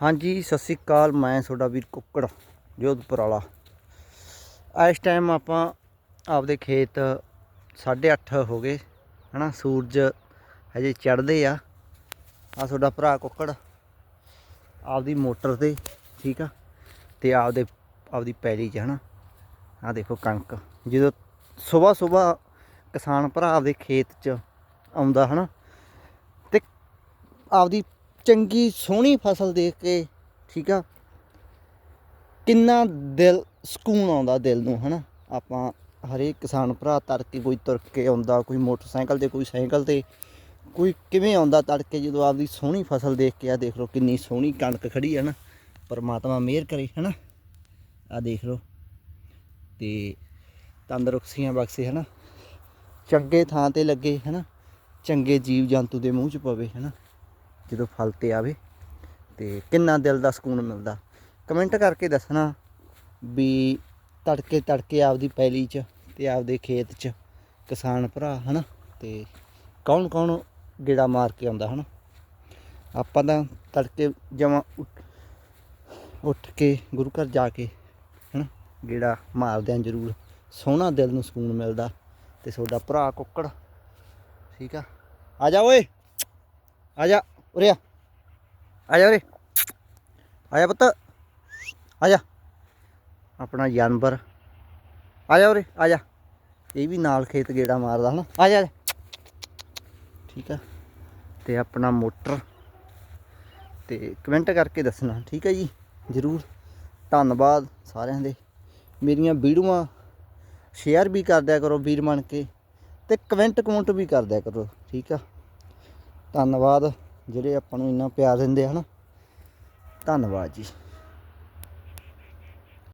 ਹਾਂਜੀ, ਸਤਿ ਸ੍ਰੀ ਅਕਾਲ, ਮੈਂ ਤੁਹਾਡਾ ਵੀਰ ਕੁੱਕੜ, ਜੋਧਪੁਰ ਵਾਲਾ। ਇਸ ਟਾਈਮ ਆਪਾਂ ਆਪਦੇ ਖੇਤ 8:30 ਹੋ ਗਏ, ਹਨਾ? ਸੂਰਜ ਹਜੇ ਚੜ੍ਹਦੇ ਆ। ਆ ਤੁਹਾਡਾ ਭਰਾ ਕੁੱਕੜ, ਆਪਦੀ ਮੋਟਰ ਤੇ, ਠੀਕ ਆ? ਤੇ ਆਪਦੇ, ਆਪਦੀ ਪੈਲੀ 'ਚ, ਹਨਾ? ਆ ਦੇਖੋ ਕਣਕ। ਜਦੋਂ ਸਵੇਰ ਸਵੇਰ ਕਿਸਾਨ ਭਰਾ ਆਪਦੇ ਖੇਤ 'ਚ ਆਉਂਦਾ, ਹਨਾ? ਤੇ ਆਪਦੀ ਚੰਗੀ ਸੋਹਣੀ ਫਸਲ ਦੇਖ ਕੇ, ਠੀਕ ਆ, ਕਿੰਨਾ ਦਿਲ ਸਕੂਨ ਆਉਂਦਾ ਦਿਲ ਨੂੰ, ਹਨਾ? ਆਪਾਂ ਹਰੇਕ ਕਿਸਾਨ ਭਰਾ ਤੜਕੇ ਕੋਈ ਤੁਰ ਕੇ ਆਉਂਦਾ, ਕੋਈ ਮੋਟਰਸਾਈਕਲ ਤੇ, ਕੋਈ ਸਾਈਕਲ ਤੇ, ਕੋਈ ਕਿਵੇਂ ਆਉਂਦਾ ਤੜਕੇ ਜਦੋਂ ਆਪਦੀ ਸੋਹਣੀ ਫਸਲ ਦੇਖ ਕੇ, ਆ ਦੇਖ ਲਓ ਕਿੰਨੀ ਸੋਹਣੀ ਕਣਕ ਖੜੀ ਹੈ ਨਾ ਪਰਮਾਤਮਾ ਮਿਹਰ ਕਰੇ, ਹਨਾ? ਆ ਦੇਖ ਲਓ। ਤੇ ਤੰਦਰੁਸਤੀਆਂ ਬਖਸ਼ੇ, ਹਨਾ? ਚੰਗੇ ਥਾਂ ਤੇ ਲੱਗੇ, ਹਨਾ? ਚੰਗੇ ਜੀਵ ਜੰਤੂ ਦੇ ਮੂੰਹ 'ਚ ਪਵੇ, ਹਨਾ? ਜਦੋਂ ਫਲ ਤੇ ਆਵੇ ਤੇ ਕਿੰਨਾ ਦਿਲ ਦਾ ਸਕੂਨ ਮਿਲਦਾ। ਕਮੈਂਟ ਕਰਕੇ ਦੱਸਣਾ ਵੀ ਤੜਕੇ ਤੜਕੇ ਆਪਦੀ ਪੈਲੀ 'ਚ ਤੇ ਆਪਦੇ ਖੇਤ 'ਚ ਕਿਸਾਨ ਭਰਾ, ਹਨਾ? ਤੇ ਕੌਣ ਕੌਣ ਗੇੜਾ ਮਾਰ ਕੇ ਆਉਂਦਾ, ਹਨਾ? ਆਪਾਂ ਤਾਂ ਤੜਕੇ ਜਮਾਂ ਉੱਠ- ਕੇ ਗੁਰੂ ਘਰ ਜਾ ਕੇ, ਹਨਾ? ਗੇੜਾ ਮਾਰਦੇ ਆਂ ਜ਼ਰੂਰ ਸੋਹਣਾ ਦਿਲ ਨੂੰ ਸਕੂਨ ਮਿਲਦਾ ਤੇ ਤੁਹਾਡਾ ਭਰਾ ਕੁੱਕੜ, ਠੀਕ ਆ? ਆ ਜਾ ਓਏ! ਆ ਜਾ! ਉਰੇ ਆ। ਆ ਜਾ ਉਰੇ। ਆ ਜਾ ਪੁੱਤ। ਆ ਜਾ। ਆਪਣਾ ਜਾਨਵਰ। ਆ ਜਾ ਉਰੇ, ਆ ਜਾ। ਇਹ ਵੀ ਨਾਲ ਖੇਤ ਗੇੜਾ ਮਾਰਦਾ ਹਨਾ। ਆ ਜਾ ਆ ਜਾ। ਠੀਕ ਆ। ਤੇ ਆਪਣਾ ਮੋਟਰ। ਤੇ ਕਮੈਂਟ ਕਰਕੇ ਦੱਸਣਾ, ਠੀਕ ਹੈ ਜੀ? ਜ਼ਰੂਰ। ਧੰਨਵਾਦ ਸਾਰਿਆਂ ਦੇ। ਮੇਰੀਆਂ ਵੀਡੀਓਆਂ ਸ਼ੇਅਰ ਵੀ ਕਰ ਦਿਆ ਕਰੋ ਵੀਰ ਬਣ ਕੇ। ਤੇ ਕਮੈਂਟ ਕਮੈਂਟ ਵੀ ਕਰ ਦਿਆ ਕਰੋ, ਠੀਕ ਆ? ਧੰਨਵਾਦ। ਜਿਹੜੇ ਆਪਾਂ ਨੂੰ ਇੰਨਾ ਪਿਆਰ ਦਿੰਦੇ ਹਨ। ਧੰਨਵਾਦ ਜੀ।